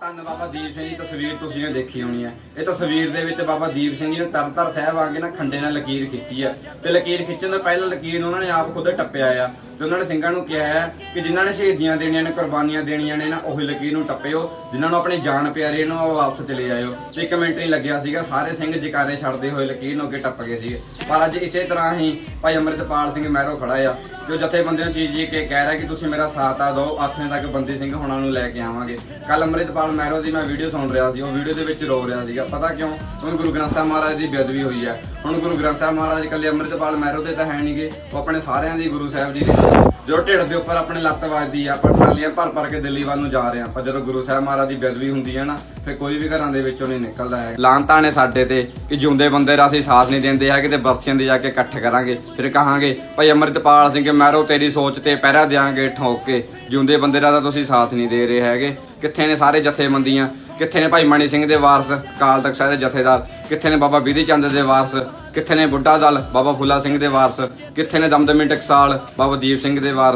ਧੰਨ ਬਾਬਾ ਦੀਪ ਸਿੰਘ ਦੀ ਤਸਵੀਰ ਤੁਸੀਂ ਨੇ ਦੇਖੀ ਹੋਣੀ ਹੈ। ਇਹ ਤਸਵੀਰ ਦੇ ਵਿੱਚ ਬਾਬਾ ਦੀਪ ਸਿੰਘ ਜੀ ਨੇ ਤਰਤਰ ਸਾਹਿਬ ਆ ਕੇ ਨਾ ਖੰਡੇ ਨਾਲ ਲਕੀਰ ਖਿੱਚੀ ਆ। ਤੇ ਲਕੀਰ ਖਿੱਚਣ ਤੋਂ ਪਹਿਲਾਂ ਲਕੀਰ ਉਹਨਾਂ ਨੇ ਆਪ ਖੁਦ ਟੱਪਿਆ ਆ। ਤੇ ਉਹਨਾਂ ਨੇ ਸਿੰਘਾਂ ਨੂੰ ਕਿਹਾ ਹੈ ਕਿ ਜਿਨ੍ਹਾਂ ਨੇ ਸ਼ਹੀਦੀਆਂ ਦੇਣੀਆਂ ਨੇ, ਕੁਰਬਾਨੀਆਂ ਦੇਣੀਆਂ ਨੇ, ਨਾ ਉਹੀ ਲਕੀਰ ਨੂੰ ਟੱਪਿਓ, ਜਿਨ੍ਹਾਂ ਨੂੰ ਆਪਣੀ ਜਾਨ ਪਿਆਰੀ ਨੂੰ ਉਹ ਵਾਪਸ ਚਲੇ ਜਾਇਓ। ਤੇ ਇੱਕ ਮਿੰਟ ਨਹੀਂ ਲੱਗਿਆ ਸੀਗਾ, ਸਾਰੇ ਸਿੰਘ ਜਕਾਰੇ ਛੱਡਦੇ ਹੋਏ ਲਕੀਰ ਨੂੰ ਅੱਗੇ ਟੱਪ ਗਏ ਸੀਗੇ। ਪਰ ਅੱਜ ਇਸੇ ਤਰ੍ਹਾਂ ਹੀ ਭਾਈ ਅੰਮ੍ਰਿਤਪਾਲ ਸਿੰਘ ਮਹਿਰੋ ਖੜਾ ਆ, ਜੋ ਜਥੇਬੰਦੀਆਂ ਚੀਜ਼ ਜੀ ਕੇ ਕਹਿ ਰਿਹਾ ਕਿ ਤੁਸੀਂ ਮੇਰਾ ਸਾਥ ਆ ਦਿਓ ਆਥਣੇ ਤੱਕ ਬੰਦੀ ਸਿੰਘ ਹੁਣਾਂ ਨੂੰ ਲੈ ਕੇ ਆਵਾਂਗੇ। ਕੱਲ ਅੰਮ੍ਰਿਤਪਾਲ ਮਹਿਰੋ ਦੀ ਮੈਂ ਵੀਡੀਓ ਸੁਣ ਰਿਹਾ ਸੀ, ਉਹ ਵੀਡੀਓ ਦੇ ਵਿੱਚ ਰੋ ਰਿਹਾ ਸੀਗਾ। ਪਤਾ ਕਿਉਂ? ਹੁਣ ਗੁਰੂ ਗ੍ਰੰਥ ਸਾਹਿਬ ਮਹਾਰਾਜ ਦੀ ਬੇਅਦਬੀ ਹੋਈ ਹੈ ਹੁਣ ਗੁਰੂ ਗ੍ਰੰਥ ਸਾਹਿਬ ਮਹਾਰਾਜ ਇਕੱਲੇ ਅੰਮ੍ਰਿਤਪਾਲ ਮਹਿਰੋ ਦੇ ਤਾਂ ਹੈ ਨਹੀਂਗੇ ਉਹ ਆਪਣੇ ਸਾਰਿਆਂ ਦੀ ਗੁਰੂ ਸਾਹਿਬ ਜੀ ਦੇ ਜੋ ਢਿੱਡ ਦੇ ਉੱਪਰ ਆਪਣੇ ਲੱਤ ਵੱਜਦੀ ਆ, ਆਪਾਂ ਟਰਾਲੀਆਂ ਭਰ ਭਰ ਕੇ ਦਿੱਲੀ ਵੱਲ ਨੂੰ ਜਾ ਰਹੇ ਆ। ਪਰ ਜਦੋਂ ਗੁਰੂ ਸਾਹਿਬ ਮਹਾਰਾਜ ਦੀ ਬੇਅਦਬੀ ਹੁੰਦੀ ਹੈ ਨਾ, ਫਿਰ ਕੋਈ ਵੀ ਘਰਾਂ ਦੇ ਵਿੱਚੋਂ ਨਹੀਂ ਨਿਕਲਦਾ ਹੈ ਲਾਂਤਾਂ ਨੇ ਸਾਡੇ ਤੇ ਕਿ ਜਿਉਂਦੇ ਬੰਦੇ ਦਾ ਅਸੀਂ ਸਾਥ ਨਹੀਂ ਦਿੰਦੇ ਹੈਗੇ ਤੇ ਬਰਸੀਆਂ ਦੇ ਜਾ ਕੇ ਇਕੱਠ ਕਰਾਂਗੇ। ਫਿਰ ਕਹਾਂਗੇ, ਭਾਈ ਅੰਮ੍ਰਿਤਪਾਲ ਸਿੰਘ ਮੈਰੋ ਤੇਰੀ ਸੋਚ ਤੇ ਪਹਿਰਾ ਦਿਆਂਗੇ ਠੋਕ ਕੇ। ਜਿਉਂਦੇ ਬੰਦੇ ਦਾ ਤਾਂ ਤੁਸੀਂ ਸਾਥ ਨਹੀਂ ਦੇ ਰਹੇ ਹੈਗੇ। ਕਿੱਥੇ ਨੇ ਸਾਰੇ ਜਥੇਬੰਦੀਆਂ? ਕਿੱਥੇ ਨੇ ਭਾਈ ਮਣੀ ਸਿੰਘ ਦੇ ਵਾਰਸ? ਕਾਲ ਸਾਹਿਬ ਦੇ ਜਥੇਦਾਰ। ਕਿੱਥੇ ਨੇ ਬਾਬਾ ਬਿਧੀ ਚੰਦ ਦੇ ਵਾਰਸ? ਕਿੱਥੇ ਨੇ ਬੁੱਢਾ ਦਲ? ਬਾਬਾ ਫੁੱਲਾ ਸਿੰਘ ਦੇ ਵਾਰਸ। ਕਿੱਥੇ ਨੇ ਦਮਦਮੀ ਟਕਸਾਲ? ਬਾਬਾ ਦੀਪ ਸਿੰਘ ਦੇ ਵਾਰਸ।